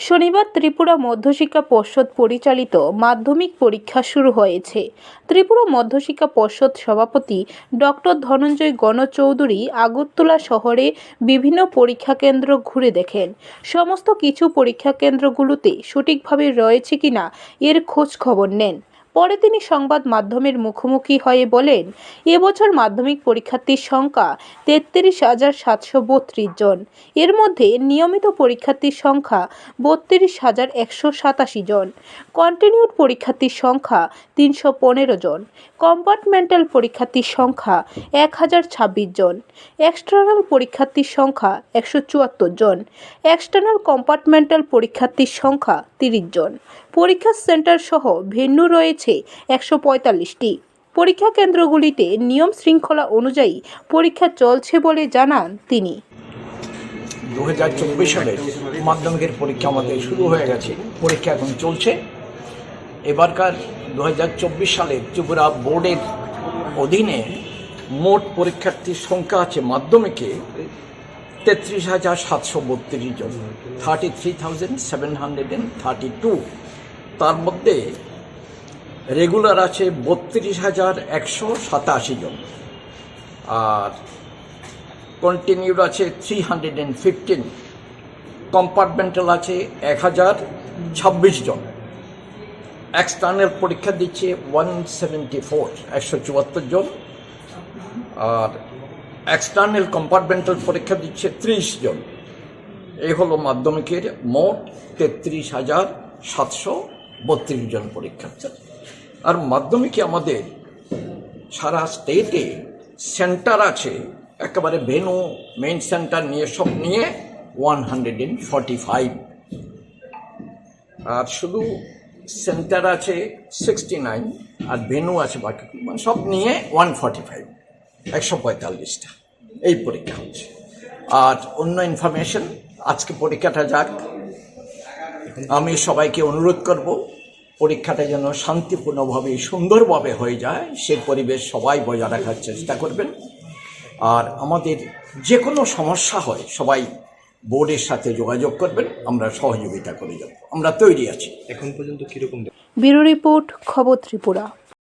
শনিবার ত্রিপুরা মধ্যশিক্ষা পর্ষদ পরিচালিত মাধ্যমিক পরীক্ষা শুরু হয়েছে। ত্রিপুরা মধ্যশিক্ষা পর্ষদ সভাপতি ডক্টর ধনঞ্জয় গণচৌধুরী আগরতলা শহরে বিভিন্ন পরীক্ষা কেন্দ্র ঘুরে দেখেন। সমস্ত কিছু পরীক্ষা কেন্দ্রগুলোতে সঠিকভাবে রয়েছে কিনা এর খোঁজ খবর নেন। পরে তিনি সংবাদ মাধ্যমের মুখোমুখি হয়ে বলেন, এবছর মাধ্যমিক পরীক্ষার্থীর সংখ্যা তেত্রিশ হাজার সাতশো বত্রিশ জন। এর মধ্যে নিয়মিত পরীক্ষার্থীর সংখ্যা বত্রিশ হাজার একশো সাতাশি জন। কন্টিনিউড পরীক্ষার্থীর সংখ্যা তিনশো পনেরো জন। কম্পার্টমেন্টাল পরীক্ষার্থীর সংখ্যা এক হাজার ছাব্বিশ জন। এক্সটার্নাল পরীক্ষার্থীর সংখ্যা একশো চুয়াত্তর জন। এক্সটার্নাল কম্পার্টমেন্টাল পরীক্ষার্থীর সংখ্যা তিরিশ জন। পরীক্ষা সেন্টার সহ ভেন্যু রয়েছে একশো পঁয়তাল্লিশটি। পরীক্ষা কেন্দ্রগুলিতে নিয়ম শৃঙ্খলা অনুযায়ী পরীক্ষা চলছে বলে জানান তিনি। দু হাজার চব্বিশ সালের মাধ্যমিকের পরীক্ষা আমাদের শুরু হয়ে গেছে। পরীক্ষা এখন চলছে। এবারকার দু হাজার চব্বিশ সালে ত্রিপুরা বোর্ডের অধীনে মোট পরীক্ষার্থীর সংখ্যা আছে মাধ্যমিকে তেত্রিশ হাজার সাতশো বত্রিশ জন thirty three thousand seven hundred and thirty two তার মধ্যে রেগুলার আছে বত্রিশ হাজার একশো সাতাশি জন। আর কন্টিনিউড আছে three hundred and fifteen compartmental আছে এক হাজার ছাব্বিশ জন। এক্সটার্নাল পরীক্ষা দিচ্ছে ওয়ান সেভেন্টি ফোর একশো চুয়াত্তর জন। আর এক্সটার্নাল কম্পার্টমেন্টাল পরীক্ষা দিচ্ছে ত্রিশ জন। এই হলো মাধ্যমিকের মোট তেত্রিশ হাজার সাতশো বত্রিশ জন পরীক্ষার্থী। আর মাধ্যমিকে আমাদের সারা স্টেটে সেন্টার আছে। একেবারে ভেনু মেন সেন্টার নিয়ে সব নিয়ে one hundred and forty five আর শুধু সেন্টার আছে সিক্সটি নাইন আর ভেনু আছে বাকি মানে সব নিয়ে ওয়ান ফর্টি ফাইভ একশো পঁয়তাল্লিশটা। এই পরীক্ষা হচ্ছে। আর অন্য ইনফরমেশন আজকে পরীক্ষাটা যাক। আমি সবাইকে অনুরোধ করব পরীক্ষাটা যেন শান্তিপূর্ণভাবে সুন্দরভাবে হয়ে যায় সে পরিবেশ সবাই বজায় রাখার চেষ্টা করবেন। আর আমাদের যে কোনো সমস্যা হয় সবাই বোর্ডের সাথে যোগাযোগ করবেন আমরা সহযোগিতা করে যাব। আমরা তৈরি আছি। এখন পর্যন্ত কীরকম ব্যুরো রিপোর্ট খবর ত্রিপুরা।